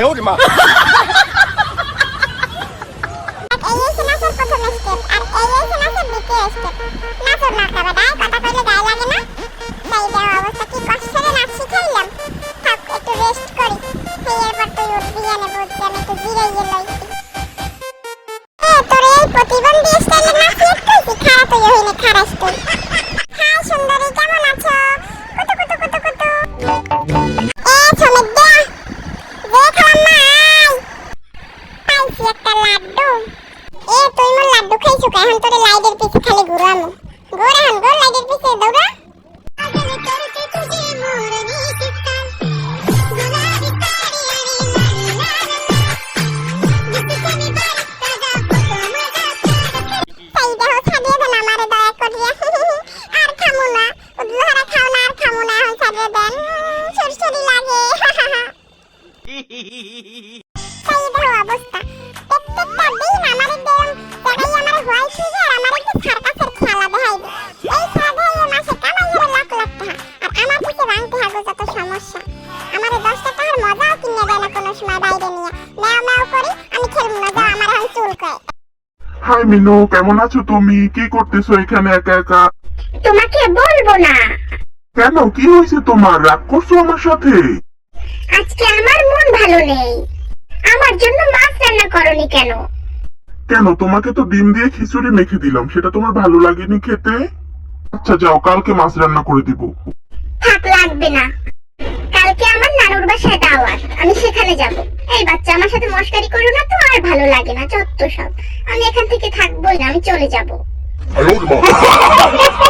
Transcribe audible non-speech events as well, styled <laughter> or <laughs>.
哎呦我的妈！প্রতিবন্ধী স্টাইলের নাচ একটু খারাপ হয়ে হইলে খারাপ তুই হ্যাঁ সুন্দরী কে এখন তোরে লাইটের পিছে খালি ঘুরামু ঘুর এখন ঘুর লাইটের পিছে দৌড়া তাই দেখো ছাড়িয়ে দেন আমারে দয়া করিয়া। ম্যাও ম্যাও করি আমি খেলব না যাও আমার এখন চুল কয় হাই মিনু কেমন আছো তুমি? কি করতেছো এখানে একা একা? তোমাকে বলব না। কেন? কি হয়েছে তোমার? রাগ করছ আমার সাথে? আজকে আমার মন ভালো নেই। আমার জন্য মাছ রান্না করনি কেন? কেন? তোমাকে তো ডিম দিয়ে খিচুড়ি মেখে দিলাম। সেটা তোমার ভালো লাগেনি খেতে? আচ্ছা যাও কালকে মাছ রান্না করে দিব। থাক লাগবে না। কালকে আমার নানুর বাসায় দাওয়াত আমি সেখানে যাব। এই বাচ্চা আমার সাথে মস্কারি করো না তো আর ভালো লাগে না যত সব। আমি এখান থেকে থাকবোই না আমি চলে যাব। <laughs>